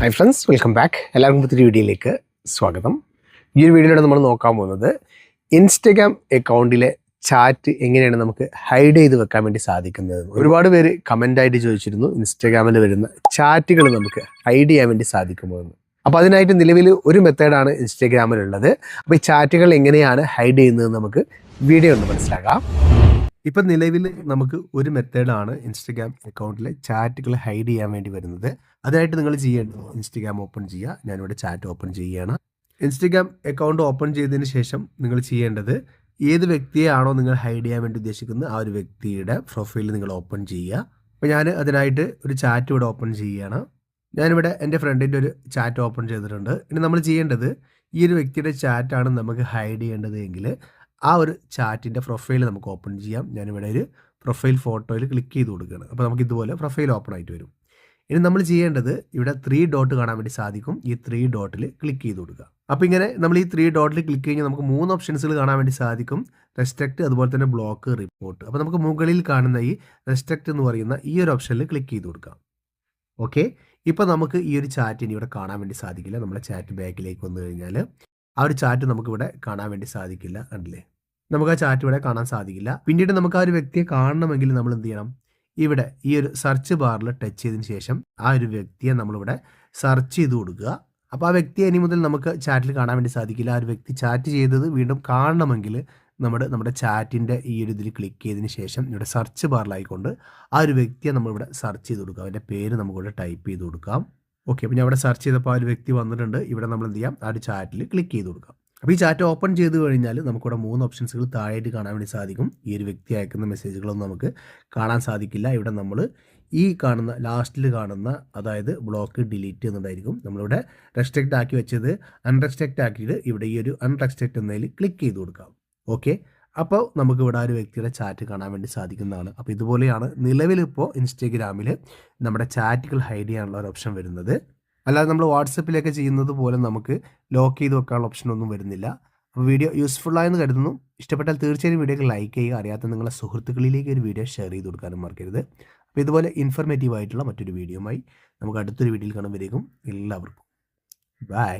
Hi friends welcome back എല്ലാവർക്കും പുതിയ വീഡിയോയിലേക്ക് സ്വാഗതം. ഈ ഒരു വീഡിയോയിലാണ് നമ്മൾ നോക്കാൻ പോകുന്നത് ഇൻസ്റ്റഗ്രാം അക്കൗണ്ടിലെ ചാറ്റ് എങ്ങനെയാണ് നമുക്ക് ഹൈഡ് ചെയ്ത് വെക്കാൻ വേണ്ടി സാധിക്കുന്നത്? ഒരുപാട് പേര് കമന്റായിട്ട് ചോദിച്ചിരുന്നു ഇൻസ്റ്റഗ്രാമിൽ വരുന്ന ചാറ്റുകൾ നമുക്ക് ഹൈഡ് ചെയ്യാൻ വേണ്ടി സാധിക്കുമോ എന്ന് അപ്പോൾ അതിനായിട്ട് നിലവിൽ ഒരു മെത്തേഡാണ് ഇൻസ്റ്റഗ്രാമിലുള്ളത് അപ്പോൾ ഈ ചാറ്റുകൾ എങ്ങനെയാണ് ഹൈഡ് ചെയ്യുന്നത് നമുക്ക് വീഡിയോ ഒന്ന് മനസ്സിലാക്കാം ഇപ്പം നിലവിൽ നമുക്ക് ഒരു മെത്തേഡാണ് ഇൻസ്റ്റഗ്രാം അക്കൗണ്ടിലെ ചാറ്റുകൾ ഹൈഡ് ചെയ്യാൻ വേണ്ടി വരുന്നത്. അതായിട്ട് നിങ്ങൾ ചെയ്യേണ്ടത് ഇൻസ്റ്റഗ്രാം ഓപ്പൺ ചെയ്യുക. ഞാനിവിടെ ചാറ്റ് ഓപ്പൺ ചെയ്യുകയാണ്. ഇൻസ്റ്റഗ്രാം അക്കൗണ്ട് ഓപ്പൺ ചെയ്തതിന് ശേഷം നിങ്ങൾ ചെയ്യേണ്ടത് ഏത് വ്യക്തിയെയാണോ നിങ്ങൾ ഹൈഡ് ചെയ്യാൻ വേണ്ടി ഉദ്ദേശിക്കുന്നത് ആ ഒരു വ്യക്തിയുടെ പ്രൊഫൈൽ നിങ്ങൾ ഓപ്പൺ ചെയ്യുക. അപ്പോൾ ഞാൻ അതിനായിട്ട് ഒരു ചാറ്റ് ഇവിടെ ഓപ്പൺ ചെയ്യുകയാണ്. ഞാനിവിടെ എന്റെ ഫ്രണ്ടിന്റെ ഒരു ചാറ്റ് ഓപ്പൺ ചെയ്തിട്ടുണ്ട്. ഇനി നമ്മൾ ചെയ്യേണ്ടത് ഈ ഒരു വ്യക്തിയുടെ ചാറ്റാണ് നമുക്ക് ഹൈഡ് ചെയ്യേണ്ടത് എങ്കിൽ ആ ഒരു ചാറ്റിന്റെ പ്രൊഫൈൽ നമുക്ക് ഓപ്പൺ ചെയ്യാം. ഞാനിവിടെ ഒരു പ്രൊഫൈൽ ഫോട്ടോയിൽ ക്ലിക്ക് ചെയ്ത് കൊടുക്കുകയാണ്. അപ്പോൾ നമുക്ക് ഇതുപോലെ പ്രൊഫൈൽ ഓപ്പൺ ആയിട്ട് വരും. ഇനി നമ്മൾ ചെയ്യേണ്ടത് ഇവിടെ ത്രീ ഡോട്ട് കാണാൻ വേണ്ടി സാധിക്കും. ഈ ത്രീ ഡോട്ടിൽ ക്ലിക്ക് ചെയ്ത് കൊടുക്കുക. അപ്പോൾ ഇങ്ങനെ നമ്മൾ ഈ ത്രീ ഡോട്ടിൽ ക്ലിക്ക് കഴിഞ്ഞാൽ നമുക്ക് മൂന്ന് ഓപ്ഷൻസുകൾ കാണാൻ വേണ്ടി സാധിക്കും. റെസ്ട്രക്റ്റ് അതുപോലെ തന്നെ ബ്ലോക്ക് റിപ്പോർട്ട് അപ്പോൾ നമുക്ക് മുകളിൽ കാണുന്ന ഈ റെസ്ട്രക്റ്റ് എന്ന് പറയുന്ന ഈ ഒരു ഓപ്ഷനിൽ ക്ലിക്ക് ചെയ്ത് കൊടുക്കാം. ഓക്കെ ഇപ്പോൾ നമുക്ക് ഈ ഒരു ചാറ്റ് ഇനി ഇവിടെ കാണാൻ വേണ്ടി സാധിക്കില്ല. നമ്മുടെ ചാറ്റ് ബാക്കിലേക്ക് വന്നു കഴിഞ്ഞാൽ ആ ഒരു ചാറ്റ് നമുക്കിവിടെ കാണാൻ വേണ്ടി സാധിക്കില്ല കണ്ടില്ലേ? നമുക്ക് ആ ചാറ്റ് ഇവിടെ കാണാൻ സാധിക്കില്ല. പിന്നീട് നമുക്ക് ആ ഒരു വ്യക്തിയെ കാണണമെങ്കിൽ നമ്മൾ എന്ത് ചെയ്യണം? ഇവിടെ ഈ ഒരു സെർച്ച് ബാറിൽ ടച്ച് ചെയ്തതിന് ശേഷം ആ ഒരു വ്യക്തിയെ നമ്മളിവിടെ സെർച്ച് ചെയ്ത് കൊടുക്കുക. അപ്പോൾ ആ വ്യക്തിയെ ഇനി മുതൽ നമുക്ക് ചാറ്റിൽ കാണാൻ വേണ്ടി സാധിക്കില്ല. ആ ഒരു വ്യക്തി ചാറ്റ് ചെയ്തത് വീണ്ടും കാണണമെങ്കിൽ നമ്മൾ നമ്മുടെ ചാറ്റിന്റെ ഈ ഒരു ഇതിൽ ക്ലിക്ക് ചെയ്തതിന് ശേഷം ഇവിടെ സെർച്ച് ബാറിലായിക്കൊണ്ട് ആ ഒരു വ്യക്തിയെ നമ്മളിവിടെ സെർച്ച് ചെയ്ത് കൊടുക്കാം അവന്റെ പേര് നമുക്കിവിടെ ടൈപ്പ് ചെയ്ത് കൊടുക്കാം. ഓക്കെ അപ്പോൾ ഞാൻ അവിടെ സെർച്ച് ചെയ്തപ്പോൾ ആ ഒരു വ്യക്തി വന്നിട്ടുണ്ട്. ഇവിടെ നമ്മൾ എന്ത് ചെയ്യാം? ആ ഒരു ചാറ്റിൽ ക്ലിക്ക് ചെയ്ത് കൊടുക്കാം. അപ്പോൾ ഈ ചാറ്റ് ഓപ്പൺ ചെയ്ത് കഴിഞ്ഞാൽ നമുക്കിവിടെ മൂന്ന് ഓപ്ഷൻസുകൾ താഴെയായിട്ട് കാണാൻ വേണ്ടി സാധിക്കും. ഈ ഒരു വ്യക്തി അയക്കുന്ന മെസ്സേജുകളൊന്നും നമുക്ക് കാണാൻ സാധിക്കില്ല. ഇവിടെ നമ്മൾ ഈ കാണുന്ന ലാസ്റ്റിൽ കാണുന്ന അതായത് ബ്ലോക്ക് ഡിലീറ്റ് എന്നുണ്ടായിരിക്കും. നമ്മളിവിടെ റെസ്ട്രിക്റ്റ് ആക്കി വെച്ചത്. അൺറെസ്ട്രിക്റ്റ് ആക്കിയിട്ട് ഇവിടെ ഈ ഒരു അൺറെസ്ട്രിക്റ്റ് എന്നതിൽ ക്ലിക്ക് ചെയ്ത് കൊടുക്കാം. ഓക്കെ അപ്പോൾ നമുക്ക് ഇവിടെ ഒരു വ്യക്തിയുടെ ചാറ്റ് കാണാൻ വേണ്ടി സാധിക്കുന്നതാണ്. അപ്പോൾ ഇതുപോലെയാണ് നിലവിലിപ്പോൾ ഇൻസ്റ്റഗ്രാമിൽ നമ്മുടെ ചാറ്റുകൾ ഹൈഡ് ചെയ്യാനുള്ള ഒരു ഓപ്ഷൻ വരുന്നത്. അല്ലാതെ നമ്മൾ വാട്സപ്പിലൊക്കെ ചെയ്യുന്നത് പോലെ നമുക്ക് ലോക്ക് ചെയ്ത് വെക്കാനുള്ള ഓപ്ഷനൊന്നും വരുന്നില്ല. അപ്പോൾ വീഡിയോ യൂസ്ഫുൾ ആയെന്ന് കരുതുന്നു. ഇഷ്ടപ്പെട്ടാൽ തീർച്ചയായും വീഡിയോക്ക് ലൈക്ക് ചെയ്യുക. അറിയാത്ത നിങ്ങളെ സുഹൃത്തുക്കളിലേക്ക് ഒരു വീഡിയോ ഷെയർ ചെയ്ത് കൊടുക്കാനും മറക്കരുത്. അപ്പോൾ ഇതുപോലെ ഇൻഫർമേറ്റീവ് ആയിട്ടുള്ള മറ്റൊരു വീഡിയോയുമായി നമുക്ക് അടുത്തൊരു വീഡിയോയിൽ കാണുമ്പോഴേക്കും എല്ലാവർക്കും. ബൈ